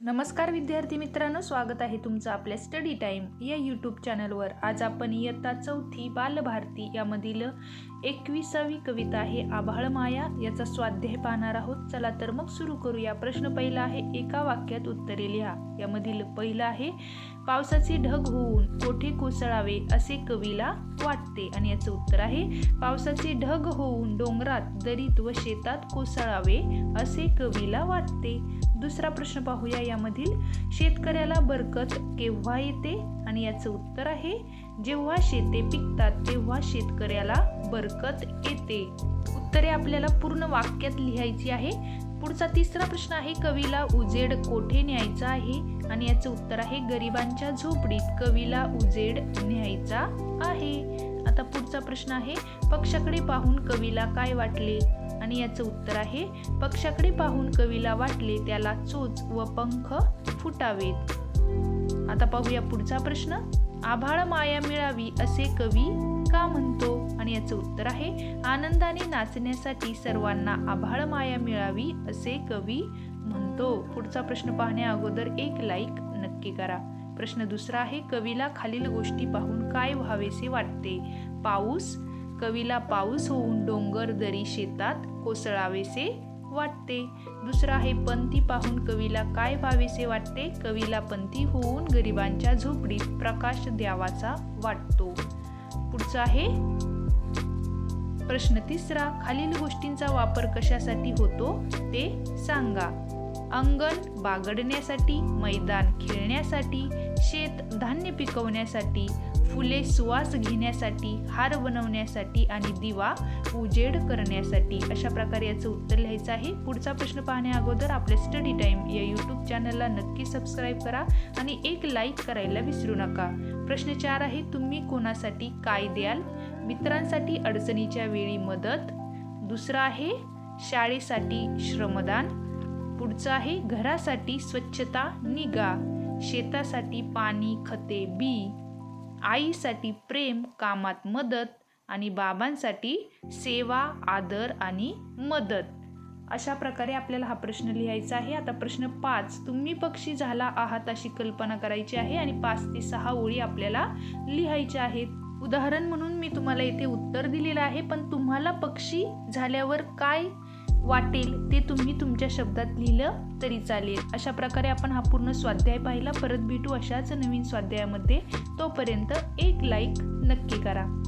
नमस्कार विद्यार्थी मित्रांनो स्वागत आहे तुमचं आपल्या स्टडी टाईम या यूट्यूब चॅनलवर आज आपण इयत्ता चौथी बालभारती यामधील एकविसावी कविता आहे आभाळ माया याचा स्वाध्याय पाहणार आहोत. चला तर मग सुरू करूया प्रश्न पहिला आहे एका वाक्यात उत्तरे लिहा. यामधील पहिला आहे पावसाचे ढग होऊन कोठे कोसळावे असे कवीला वाटते. आणि याचं उत्तर आहे पावसाचे ढग होऊन डोंगरात दरीत व शेतात कोसळावे असे कवीला वाटते. दुसरा प्रश्न पाहूया. यामधील शेतकऱ्याला बरकत केव्हा येते? आणि याचं उत्तर आहे जेव्हा शेते पिकतात तेव्हा शेतकऱ्याला बरकत येते. उत्तरे आपल्याला पूर्ण वाक्यात लिहायची आहे. पुढचा तिसरा प्रश्न आहे कवीला उजेड कोठे न्यायचा आहे? आणि याचं उत्तर आहे गरिबांच्या झोपडीत कवीला उजेड न्यायचा आहे. आता पुढचा प्रश्न आहे पक्षाकडे पाहून कवीला काय वाटले? आणि याचं उत्तर आहे पक्षाकडे पाहून कवीला वाटले त्याला चोच व पंख फुटावेत. आता पाहूया पुढचा प्रश्न. आभाळ माया मिळावी असे कवी का म्हणतो? आणि याचं उत्तर आहे आनंदाने नाचण्यासाठी सर्वांना आभाळ माया मिळावी असे कवी म्हणतो. पुढचा प्रश्न पाहण्या अगोदर एक लाईक नक्की करा. प्रश्न दुसरा आहे कवीला खालील गोष्टी पाहून काय व्हावेसे वाटते? पाऊस कवीला पाऊस होऊन डोंगर दरी शेतात कोसळावेसे वाटते. दुसरा आहे पंथी पाहून कवीला काय व्हावेसे वाटते. कवीला पंथी होऊन गरिबांच्या झोपडीत प्रकाश द्यावाचा वाटतो. पुढचं आहे प्रश्न तिसरा खालील गोष्टींचा वापर कशासाठी होतो ते सांगा. अंगण बागडण्यासाठी मैदान खेळण्यासाठी शेत धान्य पिकवण्यासाठी फुले सुवास घेण्यासाठी हार बनवण्यासाठी आणि दिवा उजेड करण्यासाठी अशा प्रकारे याचं उत्तर लिहायचं आहे. पुढचा प्रश्न पाहण्या अगोदर आपल्या स्टडी टाईम या यूट्यूब चॅनलला नक्की सबस्क्राईब करा आणि एक लाईक करायला विसरू नका. प्रश्न चार आहे तुम्ही कोणासाठी काय द्याल? मित्रांसाठी अडचणीच्या वेळी मदत. दुसरं आहे शाळेसाठी श्रमदान. पुढचं आहे घरासाठी स्वच्छता निगा. शेतासाठी पाणी खते बी आईसाठी प्रेम कामात मदत आणि बाबांसाठी सेवा आदर आणि मदत. अशा प्रकारे आपल्याला हा प्रश्न लिहायचा आहे. आता प्रश्न पाच तुम्ही पक्षी झाला आहात अशी कल्पना करायची आहे आणि पाच ते सहा ओळी आपल्याला लिहायच्या आहेत. उदाहरण म्हणून मी तुम्हाला इथे उत्तर दिलेलं आहे पण तुम्हाला पक्षी झाल्यावर काय वाटेल ते तुम्ही तुमच्या शब्दात लिहिलं तरी चालेल. अशा प्रकारे आपण हा पूर्ण स्वाध्याय पाहिला. परत भेटू अशाच नवीन स्वाध्यायामध्ये. तोपर्यंत एक लाईक नक्की करा.